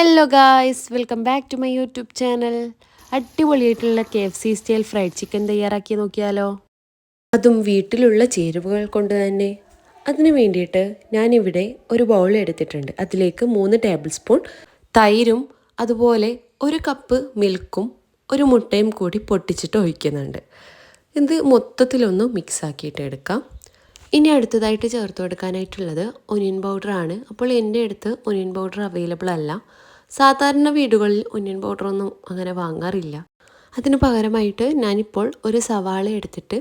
Hello guys welcome back to my YouTube channel അടിപൊളിയായിട്ടുള്ള K F C style fried chicken തയ്യാറാക്കി നോക്കിയാലോ? അതും വീട്ടിലുള്ള ചേരുവകൾ കൊണ്ട് തന്നെ. അതിന് വേണ്ടിയിട്ട് ഞാനിവിടെ ഒരു ബൗൾ എടുത്തിട്ടുണ്ട്. അതിലേക്ക് മൂന്ന് ടേബിൾ സ്പൂൺ തൈരും അതുപോലെ ഒരു കപ്പ് മിൽക്കും ഒരു മുട്ടയും കൂടി പൊട്ടിച്ചിട്ട് ഒഴിക്കുന്നുണ്ട്. ഇത് മൊത്തത്തിലൊന്ന് മിക്സ് ആക്കിയിട്ട് എടുക്കാം. ഇനി അടുത്തതായിട്ട് ചേർത്ത് കൊടുക്കാനായിട്ടുള്ളത് ഒനിയൻ പൗഡറാണ് അപ്പോൾ എന്റെ അടുത്ത് ഒനിയൻ പൗഡർ അവൈലബിൾ അല്ല. സാധാരണ വീടുകളിൽ ഒനിയൻ പൗഡറൊന്നും അങ്ങനെ വാങ്ങാറില്ല. അതിന് പകരമായിട്ട് ഞാനിപ്പോൾ ഒരു സവാള എടുത്തിട്ട്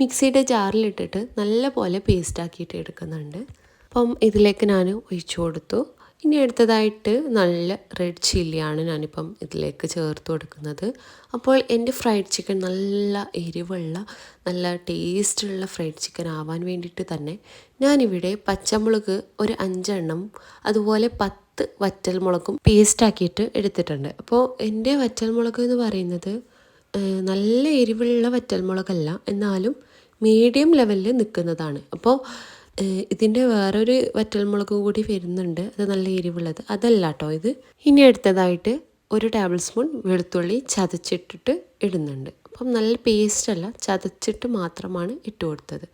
മിക്സിയുടെ ജാറിലിട്ടിട്ട് നല്ല പോലെ പേസ്റ്റാക്കിയിട്ട് എടുക്കുന്നുണ്ട്. അപ്പം ഇതിലേക്ക് ഞാൻ ഒഴിച്ചു കൊടുത്തു. ഇനി അടുത്തതായിട്ട് നല്ല റെഡ് ചില്ലിയാണ് ഞാനിപ്പം ഇതിലേക്ക് ചേർത്ത് കൊടുക്കുന്നത്. അപ്പോൾ എന്റെ ഫ്രൈഡ് ചിക്കൻ നല്ല എരിവുള്ള നല്ല ടേസ്റ്റുള്ള ഫ്രൈഡ് ചിക്കൻ ആവാൻ വേണ്ടിയിട്ട് തന്നെ ഞാനിവിടെ പച്ചമുളക് ഒരു അഞ്ചെണ്ണം അതുപോലെ പത്ത് വറ്റൽമുളകും പേസ്റ്റാക്കിയിട്ട് എടുത്തിട്ടുണ്ട്. അപ്പോൾ എന്റെ വറ്റൽമുളക് എന്ന് പറയുന്നത് നല്ല എരിവുള്ള വറ്റൽമുളകല്ല എന്നാലും മീഡിയം ലെവലിൽ നിൽക്കുന്നതാണ് അപ്പോൾ ഇതിന്റെ വേറൊരു വറ്റൽമുളക് കൂടി വരുന്നുണ്ട്. അത് നല്ല എരിവുള്ളത്. അതല്ല കേട്ടോ ഇത്. ഇനി എടുത്തതായിട്ട് ഒരു ടേബിൾ സ്പൂൺ വെളുത്തുള്ളി ചതച്ചിട്ടിട്ട് ഇടുന്നുണ്ട്. അപ്പം നല്ല പേസ്റ്റല്ല ചതച്ചിട്ട് മാത്രമാണ് ഇട്ട് കൊടുത്തത്.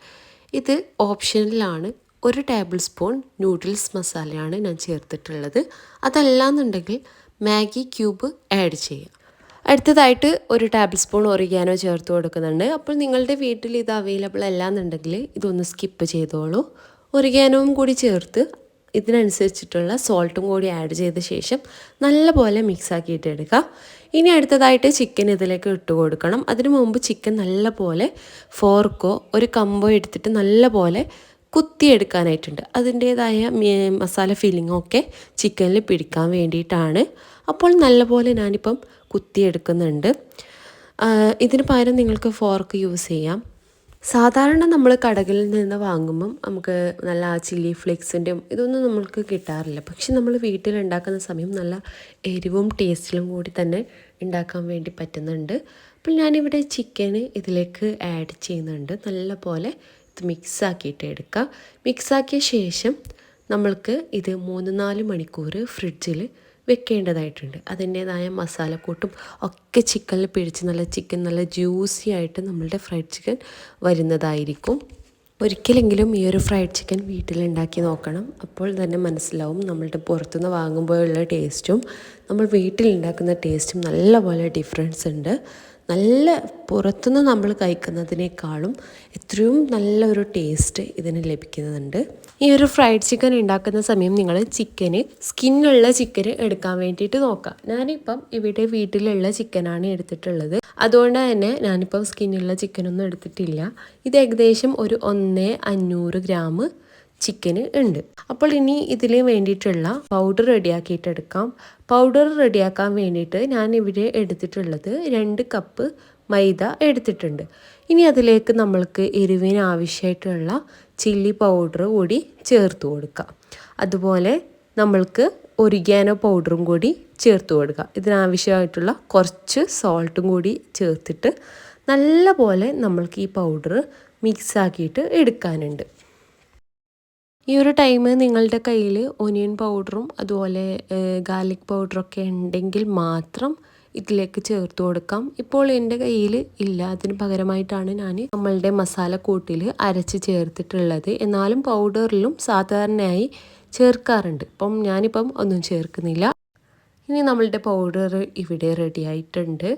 ഇത് ഓപ്ഷനിലാണ് ഒരു ടേബിൾ സ്പൂൺ നൂഡിൽസ് മസാലയാണ് ഞാൻ ചേർത്തിട്ടുള്ളത്. അതല്ലാന്നുണ്ടെങ്കിൽ മാഗി ക്യൂബ് ആഡ് ചെയ്യാം. അടുത്തതായിട്ട് ഒരു ടേബിൾ സ്പൂൺ ഒറിഗാനോ ചേർത്ത് കൊടുക്കുന്നുണ്ട്. അപ്പോൾ നിങ്ങളുടെ വീട്ടിൽ ഇത് അവൈലബിൾ അല്ല എന്നുണ്ടെങ്കിൽ ഇതൊന്ന് സ്കിപ്പ് ചെയ്തോളൂ. ഒറിഗാനോവും കൂടി ചേർത്ത് ഇതിനനുസരിച്ചിട്ടുള്ള സോൾട്ടും കൂടി ആഡ് ചെയ്ത ശേഷം നല്ലപോലെ മിക്സ് ആക്കിയിട്ട് എടുക്കുക ഇനി അടുത്തതായിട്ട് ചിക്കൻ ഇതിലേക്ക് ഇട്ട് കൊടുക്കണം. അതിനു മുമ്പ് ചിക്കൻ നല്ലപോലെ ഫോർക്കോ ഒരു കമ്പോ എടുത്തിട്ട് നല്ലപോലെ കുത്തിയെടുക്കാനായിട്ടുണ്ട്. അതിന്റേതായ മസാല ഫീലിങ്ങൊക്കെ ചിക്കനിൽ പിടിക്കാൻ വേണ്ടിയിട്ടാണ്. അപ്പോൾ നല്ലപോലെ ഞാനിപ്പം കുത്തിയെടുക്കുന്നുണ്ട്. ഇതിന് പകരം നിങ്ങൾക്ക് ഫോർക്ക് യൂസ് ചെയ്യാം. സാധാരണ നമ്മൾ കടകളിൽ നിന്ന് വാങ്ങുമ്പം നമുക്ക് നല്ല ചില്ലി ഫ്ലേക്സിന്റെയും ഇതൊന്നും നമ്മൾക്ക് കിട്ടാറില്ല. പക്ഷെ നമ്മൾ വീട്ടിലുണ്ടാക്കുന്ന സമയം നല്ല എരിവും ടേസ്റ്റിലും കൂടി തന്നെ ഉണ്ടാക്കാൻ വേണ്ടി പറ്റുന്നുണ്ട്. അപ്പോൾ ഞാനിവിടെ ചിക്കന് ഇതിലേക്ക് ആഡ് ചെയ്യുന്നുണ്ട്. നല്ല പോലെ മിക്സാക്കിയിട്ട് എടുക്കുക. മിക്സാക്കിയ ശേഷം നമ്മൾക്ക് ഇത് മൂന്ന് നാല് മണിക്കൂർ ഫ്രിഡ്ജിൽ വെക്കേണ്ടതായിട്ടുണ്ട്. അതിന്റേതായ മസാലക്കൂട്ടും ഒക്കെ ചിക്കനിൽ പിഴിച്ച് നല്ല ചിക്കൻ നല്ല ജ്യൂസി ആയിട്ട് നമ്മളുടെ ഫ്രൈഡ് ചിക്കൻ വരുന്നതായിരിക്കും. ഒരിക്കലെങ്കിലും ഈ ഒരു ഫ്രൈഡ് ചിക്കൻ വീട്ടിലുണ്ടാക്കി നോക്കണം. അപ്പോൾ തന്നെ മനസ്സിലാവും നമ്മളുടെ പുറത്തുനിന്ന് വാങ്ങുമ്പോഴുള്ള ടേസ്റ്റും നമ്മൾ വീട്ടിലുണ്ടാക്കുന്ന ടേസ്റ്റും നല്ലപോലെ ഡിഫറൻസ് ഉണ്ട്. നല്ല പുറത്തുനിന്ന് നമ്മൾ കഴിക്കുന്നതിനേക്കാളും എത്രയും നല്ലൊരു ടേസ്റ്റ് ഇതിന് ലഭിക്കുന്നുണ്ട്. ഈ ഒരു ഫ്രൈഡ് ചിക്കൻ ഉണ്ടാക്കുന്ന സമയം നിങ്ങൾ ചിക്കന് സ്കിന്നുള്ള ചിക്കൻ എടുക്കാൻ വേണ്ടിയിട്ട് നോക്കാം. ഞാനിപ്പം ഇവിടെ വീട്ടിലുള്ള ചിക്കനാണ് എടുത്തിട്ടുള്ളത്. അതുകൊണ്ട് തന്നെ ഞാനിപ്പം സ്കിന്നുള്ള ചിക്കനൊന്നും എടുത്തിട്ടില്ല. ഇത് ഏകദേശം ഒരു ഒന്ന് അഞ്ഞൂറ് ഗ്രാം ചിക്കന് ഉണ്ട്. അപ്പോൾ ഇനി ഇതിന് വേണ്ടിയിട്ടുള്ള പൗഡർ റെഡിയാക്കിയിട്ടെടുക്കാം. പൗഡർ റെഡിയാക്കാൻ വേണ്ടിയിട്ട് ഞാൻ ഇവിടെ എടുത്തിട്ടുള്ളത് രണ്ട് കപ്പ് മൈദ എടുത്തിട്ടുണ്ട്. ഇനി അതിലേക്ക് നമ്മൾക്ക് എരിവിന് ആവശ്യമായിട്ടുള്ള ചില്ലി പൗഡർ കൂടി ചേർത്ത് കൊടുക്കാം. അതുപോലെ നമ്മൾക്ക് ഒരിഗാനോ പൗഡറും കൂടി ചേർത്ത് കൊടുക്കുക ഇതിനാവശ്യമായിട്ടുള്ള കുറച്ച് സോൾട്ടും കൂടി ചേർത്തിട്ട് നല്ല പോലെ നമ്മൾക്ക് ഈ പൗഡർ മിക്സ് ആക്കിയിട്ട് എടുക്കാനുണ്ട്. ഈ ഒരു ടൈം നിങ്ങളുടെ കയ്യിൽ ഒനിയൻ പൗഡറും അതുപോലെ ഗാർലിക് പൗഡറൊക്കെ ഉണ്ടെങ്കിൽ മാത്രം ഇതിലേക്ക് ചേർത്ത് കൊടുക്കാം. ഇപ്പോൾ എന്റെ കയ്യിൽ ഇല്ല. അതിന് പകരമായിട്ടാണ് ഞാൻ നമ്മളുടെ മസാലക്കൂട്ടിൽ അരച്ച് ചേർത്തിട്ടുള്ളത്. എന്നാലും പൗഡറിലും സാധാരണയായി ചേർക്കാറുണ്ട്. ഇപ്പം ഞാനിപ്പം ഒന്നും ചേർക്കുന്നില്ല. ഇനി നമ്മളുടെ പൗഡർ ഇവിടെ റെഡി ആയിട്ടുണ്ട്.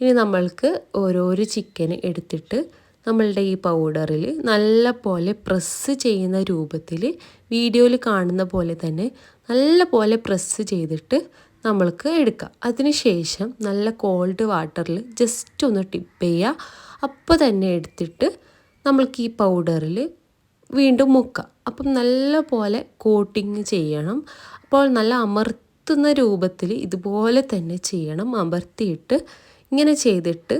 ഇനി നമ്മൾക്ക് ഓരോരോ ചിക്കൻ എടുത്തിട്ട് നമ്മളുടെ ഈ പൗഡറിൽ നല്ല പോലെ പ്രസ് ചെയ്യുന്ന രൂപത്തിൽ വീഡിയോയിൽ കാണുന്ന പോലെ തന്നെ നല്ല പോലെ പ്രസ് ചെയ്തിട്ട് നമ്മൾക്ക് എടുക്കാം. അതിനുശേഷം നല്ല കോൾഡ് വാട്ടറിൽ ജസ്റ്റ് ഒന്ന് ടിപ്പ് ചെയ്യുക അപ്പോൾ തന്നെ എടുത്തിട്ട് നമ്മൾക്ക് ഈ പൗഡറിൽ വീണ്ടും മുക്കാം. അപ്പം നല്ല പോലെ കോട്ടിങ് ചെയ്യണം. അപ്പോൾ നല്ല അമർത്തുന്ന രൂപത്തിൽ ഇതുപോലെ തന്നെ ചെയ്യണം. അമർത്തിയിട്ട് ഇങ്ങനെ ചെയ്തിട്ട്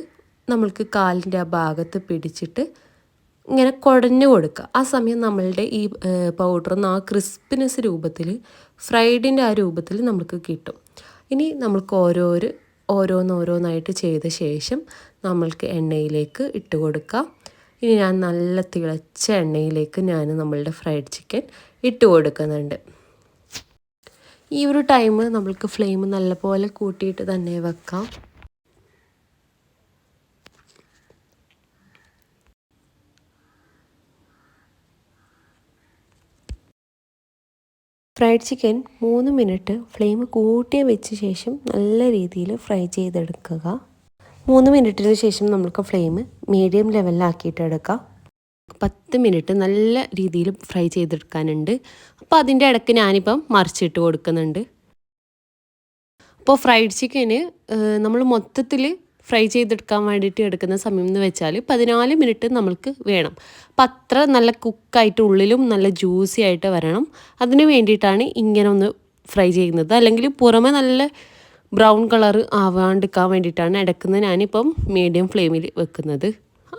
നമ്മൾക്ക് കാലിന്റെ ആ ഭാഗത്ത് പിടിച്ചിട്ട് ഇങ്ങനെ കുടഞ്ഞു കൊടുക്കുക. ആ സമയം നമ്മളുടെ ഈ പൗഡർ ആ ക്രിസ്പിനെസ് രൂപത്തിൽ ഫ്രൈഡിന്റെ ആ രൂപത്തിൽ നമുക്ക് കിട്ടും. ഇനി നമ്മൾക്ക് ഓരോരോ ഓരോന്നോരോന്നായിട്ട് ചെയ്ത ശേഷം നമ്മൾക്ക് എണ്ണയിലേക്ക് ഇട്ട് കൊടുക്കാം. ഇനി ഞാൻ നല്ല തിളച്ച എണ്ണയിലേക്ക് ഞാൻ നമ്മളുടെ ഫ്രൈഡ് ചിക്കൻ ഇട്ട് കൊടുക്കുന്നുണ്ട്. ഈ ഒരു ടൈം നമ്മൾക്ക് ഫ്ലെയിം നല്ലപോലെ കൂട്ടിയിട്ട് തന്നെ വെക്കാം. ഫ്രൈഡ് ചിക്കൻ മൂന്ന് മിനിറ്റ് ഫ്ലെയിം കൂട്ടിയ വെച്ച ശേഷം നല്ല രീതിയിൽ ഫ്രൈ ചെയ്തെടുക്കുക. മൂന്ന് മിനിറ്റിന് ശേഷം നമുക്ക് ഫ്ലെയിം മീഡിയം ലെവലിലാക്കിയിട്ടെടുക്കാം പത്ത് മിനിറ്റ് നല്ല രീതിയിൽ ഫ്രൈ ചെയ്തെടുക്കാനുണ്ട്. അപ്പോൾ അതിന്റെ ഇടയ്ക്ക് ഞാനിപ്പം മറിച്ചിട്ട് കൊടുക്കുന്നുണ്ട്. അപ്പോൾ ഫ്രൈഡ് ചിക്കന് നമ്മൾ മൊത്തത്തിൽ ഫ്രൈ ചെയ്തെടുക്കാൻ വേണ്ടിയിട്ട് എടുക്കുന്ന സമയം എന്ന് വെച്ചാൽ പതിനാല് മിനിറ്റ് നമ്മൾക്ക് വേണം. അപ്പം അത്ര നല്ല കുക്കായിട്ട് ഉള്ളിലും നല്ല ജ്യൂസി ആയിട്ട് വരണം. അതിന് വേണ്ടിയിട്ടാണ് ഇങ്ങനെ ഒന്ന് ഫ്രൈ ചെയ്യുന്നത്. അല്ലെങ്കിൽ പുറമെ നല്ല ബ്രൗൺ കളർ ആവാണ്ടിരിക്കാൻ വേണ്ടിയിട്ടാണ് ഇടക്കുന്നത് ഞാനിപ്പം മീഡിയം ഫ്ലെയിമിൽ വെക്കുന്നത്.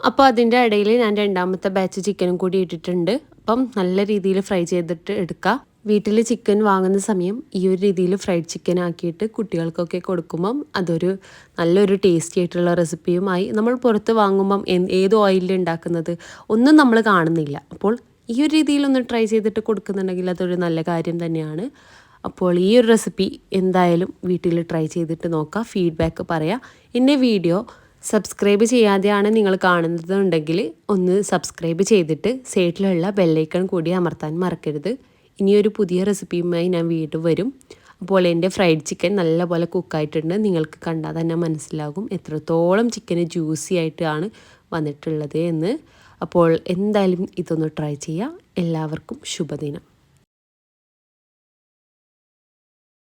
അപ്പോൾ അതിന്റെ ഇടയിൽ ഞാൻ രണ്ടാമത്തെ ബാച്ച് ചിക്കനും കൂടി ഇട്ടിട്ടുണ്ട്. അപ്പം നല്ല രീതിയിൽ ഫ്രൈ ചെയ്തിട്ട് എടുക്കുക വീട്ടിൽ ചിക്കൻ വാങ്ങുന്ന സമയം ഈ ഒരു രീതിയിൽ ഫ്രൈഡ് ചിക്കൻ ആക്കിയിട്ട് കുട്ടികൾക്കൊക്കെ കൊടുക്കുമ്പം അതൊരു നല്ലൊരു ടേസ്റ്റി ആയിട്ടുള്ള റെസിപ്പിയുമായി നമ്മൾ പുറത്ത് വാങ്ങുമ്പം ഏത് ഓയിലിൽ ഉണ്ടാക്കുന്നത് ഒന്നും നമ്മൾ കാണുന്നില്ല. അപ്പോൾ ഈ ഒരു രീതിയിലൊന്ന് ട്രൈ ചെയ്തിട്ട് കൊടുക്കുന്നുണ്ടെങ്കിൽ അതൊരു നല്ല കാര്യം തന്നെയാണ്. അപ്പോൾ ഈ ഒരു റെസിപ്പി എന്തായാലും വീട്ടിൽ ട്രൈ ചെയ്തിട്ട് നോക്കാം. ഫീഡ്ബാക്ക് പറയാം. എന്റെ വീഡിയോ സബ്സ്ക്രൈബ് ചെയ്യാതെയാണ് നിങ്ങൾ കാണുന്നതുണ്ടെങ്കിൽ ഒന്ന് സബ്സ്ക്രൈബ് ചെയ്തിട്ട് സൈഡിലുള്ള ബെല്ലൈക്കൺ കൂടി അമർത്താൻ മറക്കരുത്. ഇനിയൊരു പുതിയ റെസിപ്പിയുമായി ഞാൻ വീണ്ടും വരും. അപ്പോൾ എന്റെ ഫ്രൈഡ് ചിക്കൻ നല്ലപോലെ കുക്കായിട്ടുണ്ട് നിങ്ങൾക്ക് കണ്ടാൽ തന്നെ മനസ്സിലാകും എത്രത്തോളം ചിക്കന് ജ്യൂസി ആയിട്ടാണ് വന്നിട്ടുള്ളത് എന്ന്. അപ്പോൾ എന്തായാലും ഇതൊന്ന് ട്രൈ ചെയ്യാം എല്ലാവർക്കും ശുഭദിനം.